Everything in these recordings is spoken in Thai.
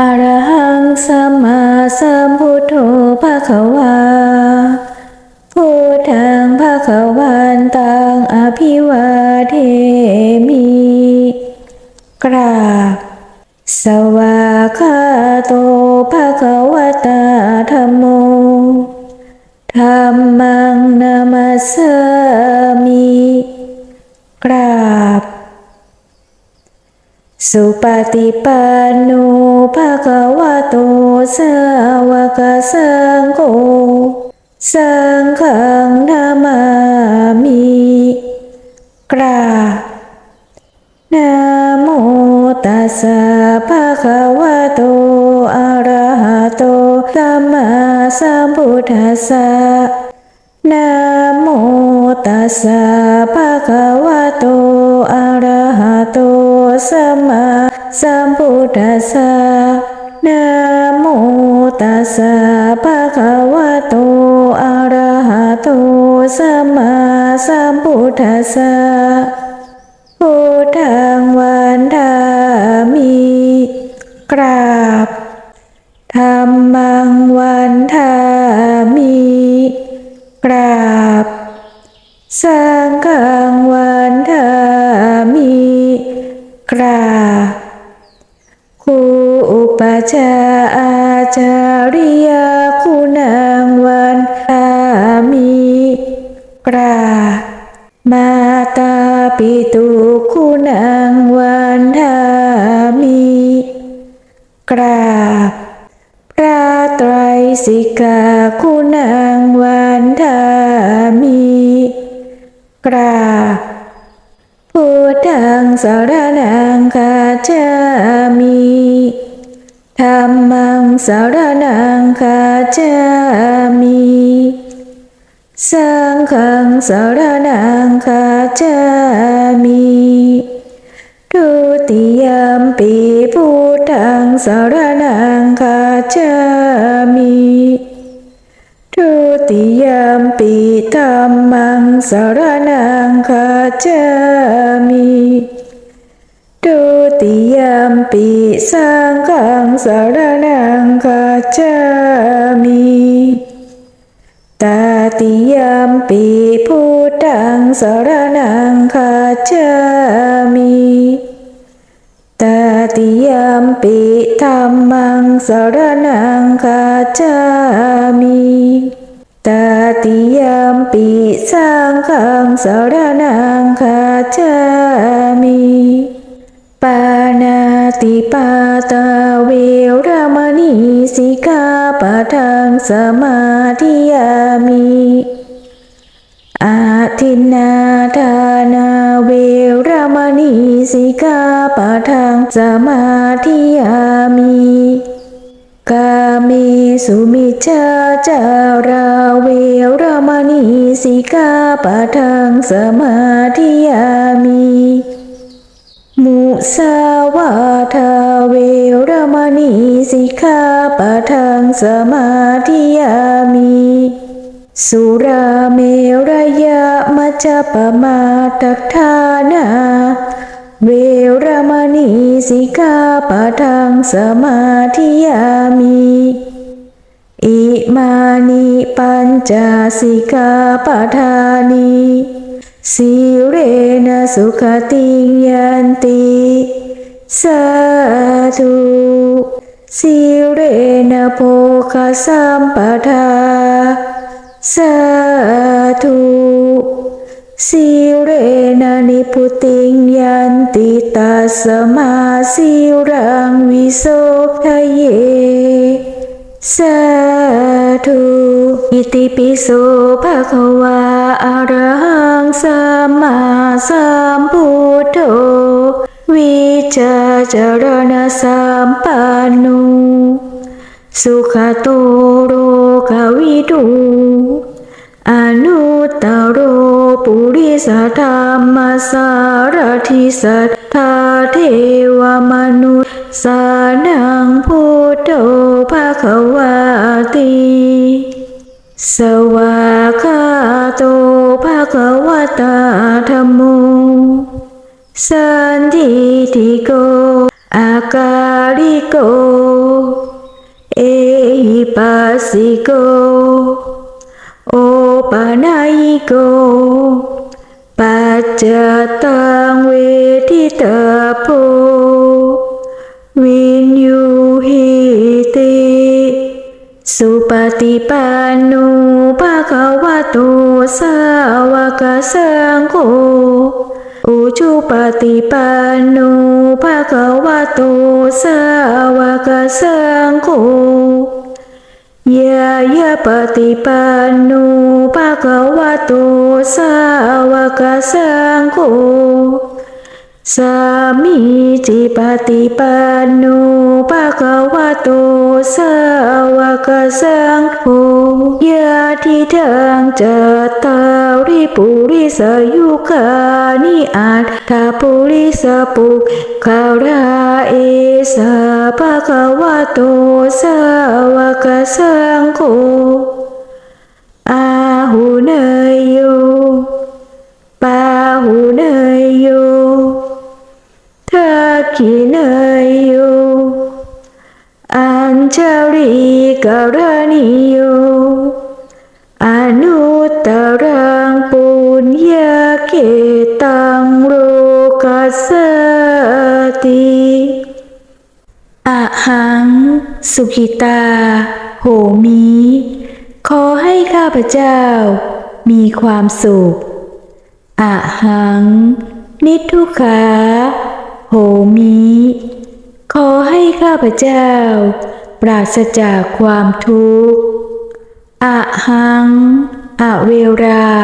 อรหังสัมมาสัมพุทโธภะคะวาพุทธังภะคะวันตังอภิวาเทมิ กราบ สวากขาโตภะคะวตาธัมโมธัมมังนามัสสามิ กราบ สุปฏิปันโนภะคะวะโตสาวกสังโฆสังฆังนามามิกราบนะโมตัสสะภะคะวะโตอะระหะโตสัมมาสัมพุทธัสสะนะโมตัสสะภะคะวะโตอะระหะโต สัมมาสัมพุทธัสสะนะโมตัสสะภะคะวะโตอะระหะโตสัมมาสัมพุทธัสสะพุทธังวันทามิกราบธรรมังวันทามิกราบ ปชาอาจาริยคุณังวันทามิกรามาตาปิตุคุณังวันทามิกราบพระไตรสิกาคุณังวันทามิกราบพุทธังสารนังคาจามิ ธรรมังสารนังคาจามิสังฆังสารนังคาจามิทุติยมปีพุทธังสารนังคาจามิทุติยมปีธรรมังสารนังคาจามิ ปีสังฆังสารนังคาจามิตาติยมปีพุทธังสารนังคาจามิตาติยมปีธรรมังสารนังคาจามิตาติยมปีสังฆังสารนังคาจามิ ปานาติปาตาเวรมณีสิกาปะทังสมาธิยามิอาทินนาทานาเวรมณีสิกาปะทังสมาธิยามิกาเมสุมิจฉาจาราเวรมณีสิกาปะทังสมาธิยามิ มุสาวาทาเวรมณีสิกขาปะทังสมาธิยามิสุราเมรยะมัจจปมาทัฏฐานา เวรมณีสิกขาปะทังสมาธิยามิอิมานิปัญจสิกขาปะทานิ สิเรนะสุขติยันติสาธุสิเรนะโภคสัมปทาสาธุสิเรนะนิพุติยันติตัสมาสิรังวิโสทะเย สาธุอิติปิโสภะคะวาอะระหังสัมมาสัมพุทโธวิจาจารณสัมปันโนสุขโตโรกวิทูอนุตตโรปุริสธรรมสารทิสัทธาเทวมนุษย์ สานังพุทโธภะควาติสวากขาโตภะควะตาธัมโมสันทิติโกอาการิโก เอีปัสสิโก โอปานายโก ปัจจตังเวทิตาโพ ติ สุปฏิปันโนภะคะวะโตสาวกสังโฆอุชุปฏิปันโนภะคะวะโตสาวกสังโฆยายาปฏิปันโนภะคะวะโตสาวกสังโฆ สามีจิปฏิปันโนภะคะวะโตสาวกสังโฆยะทิทังจัตตาริปุริสยุคานิอัตถาปุริสปุกขาราเอสาภะคะวะโตสาวกสังโฆอาหุเนยโยปาหุเนยโย ทักขิเนยโยอัญชลีกรณิโยอนุตตรังปุญญาเกตังโลกัสติอะหัง สุขิตา โหมีขอให้ข้าพเจ้า มีความสุขอะหัง นิทุขา โหมีขอให้ข้าพเจ้า ปราศจากความทุกข์อะหังอเวรา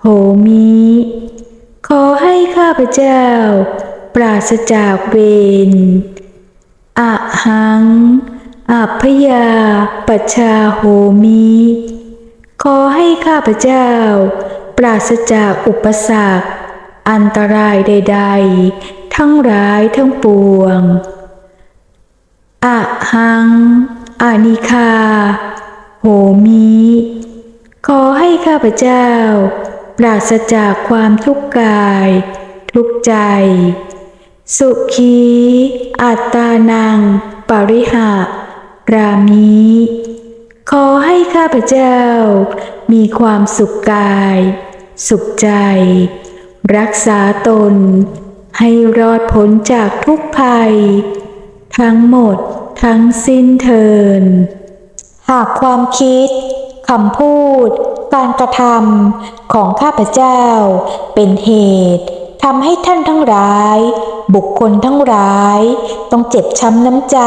โหมีขอให้ข้าพเจ้า ปราศจากเวรอะหังอัพยาปชาโหมีขอให้ข้าพเจ้า ปราศจากอุปสรรค อันตรายใด ๆ ทั้งร้ายทั้งปวง อะหัง อานิคา โหมีขอให้ข้าพเจ้า ปราศจากความทุกข์กาย ทุกข์ใจ สุขีอัตตานัง ปริหะรามีขอให้ข้าพเจ้า มีความสุขกาย สุขใจ รักษาตน ให้รอดพ้นจากทุกภัย ทั้งหมดทั้งสิ้นเทิน หากความคิดคำพูด การกระทำของข้าพเจ้า เป็นเหตุทำให้ท่านทั้งหลาย บุคคลทั้งหลาย ต้องเจ็บช้ำน้ำใจ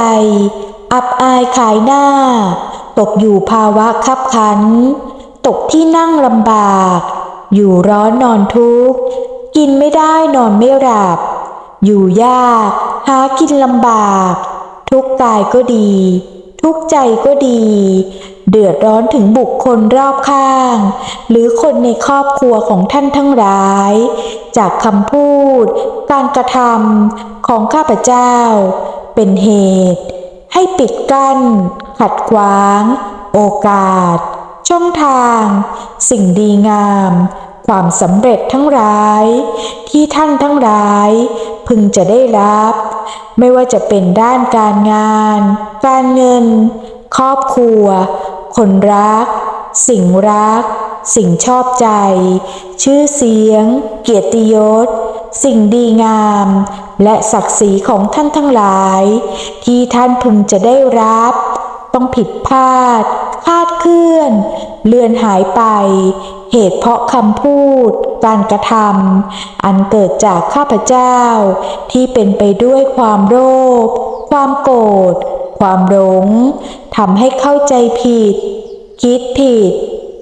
อับอายขายหน้า ตกอยู่ภาวะคับขัน ตกที่นั่งลำบาก อยู่ร้อนนอนทุกข์ กินไม่ได้นอนไม่หลับ อยู่ยากหากินลำบาก ทุกกายก็ดี ทุกใจก็ดี เดือดร้อนถึงบุคคลรอบข้าง หรือคนในครอบครัวของท่านทั้งหลาย จากคำพูด การกระทำของข้าพเจ้า เป็นเหตุ ให้ปิดกั้น ขัดขวาง โอกาส ช่องทาง สิ่งดีงาม ความสำเร็จทั้งหลาย ที่ท่านทั้งหลาย พึงจะได้รับ ไม่ว่าจะเป็นด้านการงาน การเงิน ครอบครัว คนรัก สิ่งรัก สิ่งชอบใจ ชื่อเสียง เกียรติยศ สิ่งดีงาม และศักดิ์ศรีของท่านทั้งหลาย ที่ท่านพึงจะได้รับ ต้องผิดพลาดคลาดเคลื่อน เลือนหายไป เหตุเพราะคำพูด การกระทำอันเกิดจากข้าพเจ้า ที่เป็นไปด้วยความโลภความโกรธความหลงทำให้เข้าใจผิด คิดผิด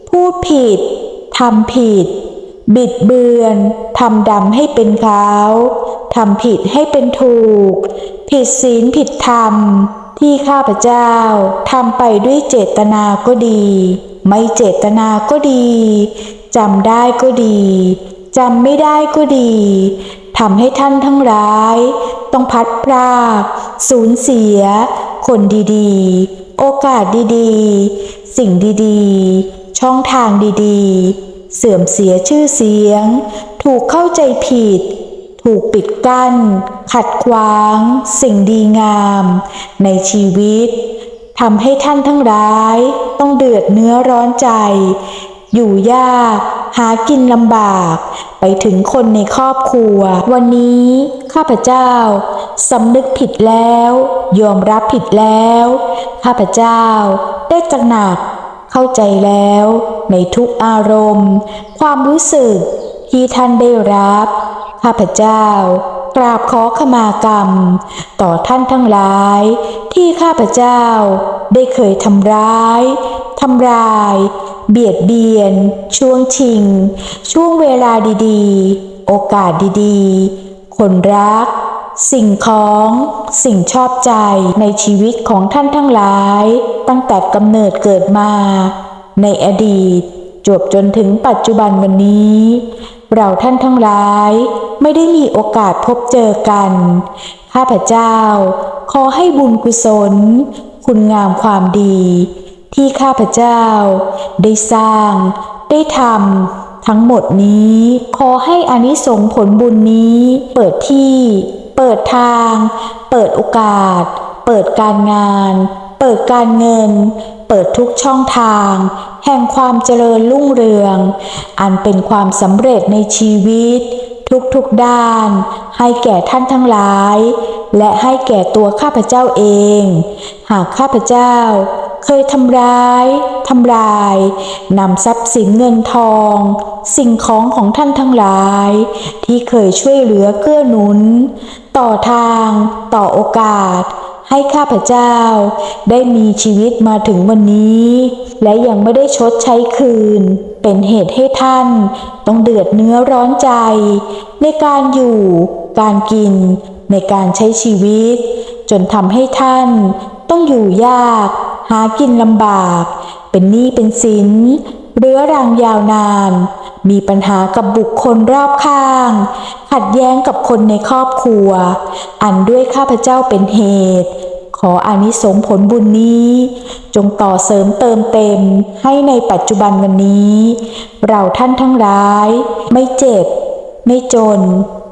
พูดผิดทำผิด บิดเบือนทำดำให้เป็นขาวทำผิดให้เป็นถูก ผิดศีลผิดธรรม ที่ข้าพเจ้าทำไปด้วยเจตนาก็ดี ไม่เจตนาก็ดีจำได้ก็ดีจำไม่ได้ก็ดีทำให้ท่านทั้งหลาย ต้องพัดพรากสูญเสีย คนดีๆ โอกาสดีๆ สิ่งดีๆ ช่องทางดีๆ เสื่อมเสียชื่อเสียง ถูกเข้าใจผิด ถูกปิดกั้น ขัดขวาง สิ่งดีงาม ในชีวิต ทำให้ท่านทั้งหลาย ต้องเดือดเนื้อร้อนใจ อยู่ยาก หากินลำบาก ไปถึงคนในครอบครัว วันนี้ข้าพเจ้าสำนึกผิดแล้ว ยอมรับผิดแล้ว ข้าพเจ้าได้ตระหนัก เข้าใจแล้ว ในทุกอารมณ์ ความรู้สึกที่ท่านได้รับ ข้าพเจ้า กราบขอขมากรรม ต่อท่านทั้งหลาย ที่ข้าพเจ้าได้เคยทำร้ายทำลาย เบียดเบียน ช่วงชิง ช่วงเวลาดีๆ โอกาสดีๆ คนรัก สิ่งของ สิ่งชอบใจในชีวิตของท่านทั้งหลาย ตั้งแต่กำเนิดเกิดมา ในอดีตจวบจนถึงปัจจุบันวันนี้ เราท่านทั้งหลายไม่ได้มีโอกาสพบเจอกัน ข้าพเจ้า ขอให้บุญกุศล คุณงามความดี ที่ข้าพเจ้า ได้สร้าง ได้ทำทั้งหมดนี้ ขอให้อานิสงส์ผลบุญนี้ เปิดที่ เปิดทาง เปิดโอกาส เปิดการงาน เปิดการเงิน เปิดทุกช่องทาง แห่งความเจริญรุ่งเรือง อันเป็นความสำเร็จในชีวิต ทุกๆด้าน ให้แก่ท่านทั้งหลาย และให้แก่ตัวข้าพเจ้าเอง หากข้าพเจ้าเคยทำร้าย ทำลาย นำทรัพย์สินเงินทอง สิ่งของของท่านทั้งหลาย ที่เคยช่วยเหลือเกื้อหนุน ต่อทาง ต่อโอกาส ให้ข้าพเจ้า ได้มีชีวิตมาถึงวันนี้ และยังไม่ได้ชดใช้คืน เป็นเหตุให้ท่าน ต้องเดือดเนื้อร้อนใจ ในการอยู่ การกิน ในการใช้ชีวิต จนทำให้ท่านต้องอยู่ยาก หากินลำบาก เป็นหนี้เป็นสินเรื้อรังยาวนาน มีปัญหากับบุคคลรอบข้าง ขัดแย้งกับคนในครอบครัว อันด้วยข้าพเจ้าเป็นเหตุ ขออานิสงส์ผลบุญนี้ จงต่อเสริมเติมเต็มให้ในปัจจุบันวันนี้ เราท่านทั้งหลาย ไม่เจ็บ ไม่จน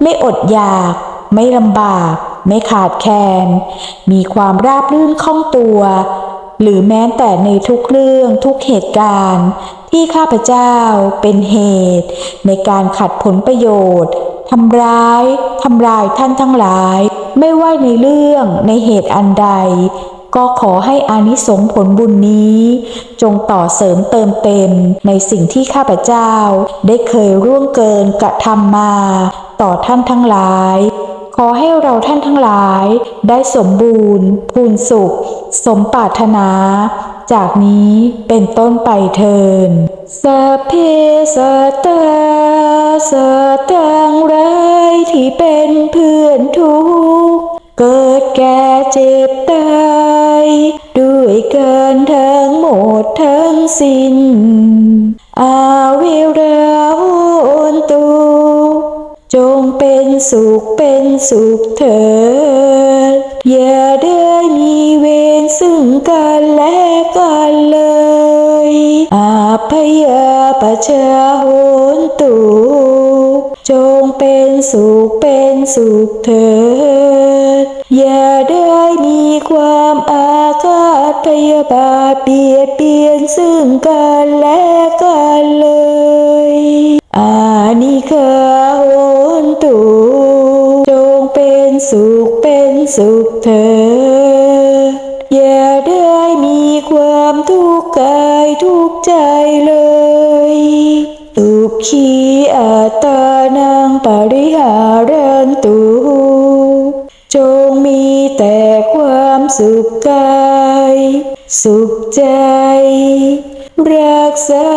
ไม่อดอยาก ไม่ลำบาก ไม่ขาดแคลนมีความราบรื่นคล่องตัว หรือแม้แต่ในทุกเรื่องทุกเหตุการณ์ ที่ข้าพเจ้าเป็นเหตุ ในการขัดผลประโยชน์ทำร้ายทำลายท่านทั้งหลาย ไม่ว่าในเรื่องในเหตุอันใด ก็ขอให้อานิสงผลบุญนี้ จงต่อเสริมเติมเต็มในสิ่งที่ข้าพเจ้า ได้เคยร่วงเกินกระทำมา ต่อท่านทั้งหลาย ขอให้เราท่านทั้งหลายได้สมบูรณ์ พูนสุข สมปรารถนา จากนี้เป็นต้นไปเทินสัพเพสัตตาสัตตังไรที่เป็นเพื่อนทุกเกิดแก่เจ็บตายด้วยกันทั้งหมดทั้งสิ้น สุขเป็นสุขเถิดอย่าได้มีเวรซึ่งกันและกันเลยอาพยาปชาโหนตุจงเป็นสุขเป็นสุขเถิดอย่าได้มีความอาฆาตพยาบาทเบียดเบียนซึ่งกันและ สุขเป็นสุขเถิดอย่าได้มีความทุกข์กายทุกใจเลยตุขีอัตตานังปริหารันตุจงมีแต่ความสุขกาย สุขใจ รักษา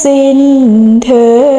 สิ้นเธอ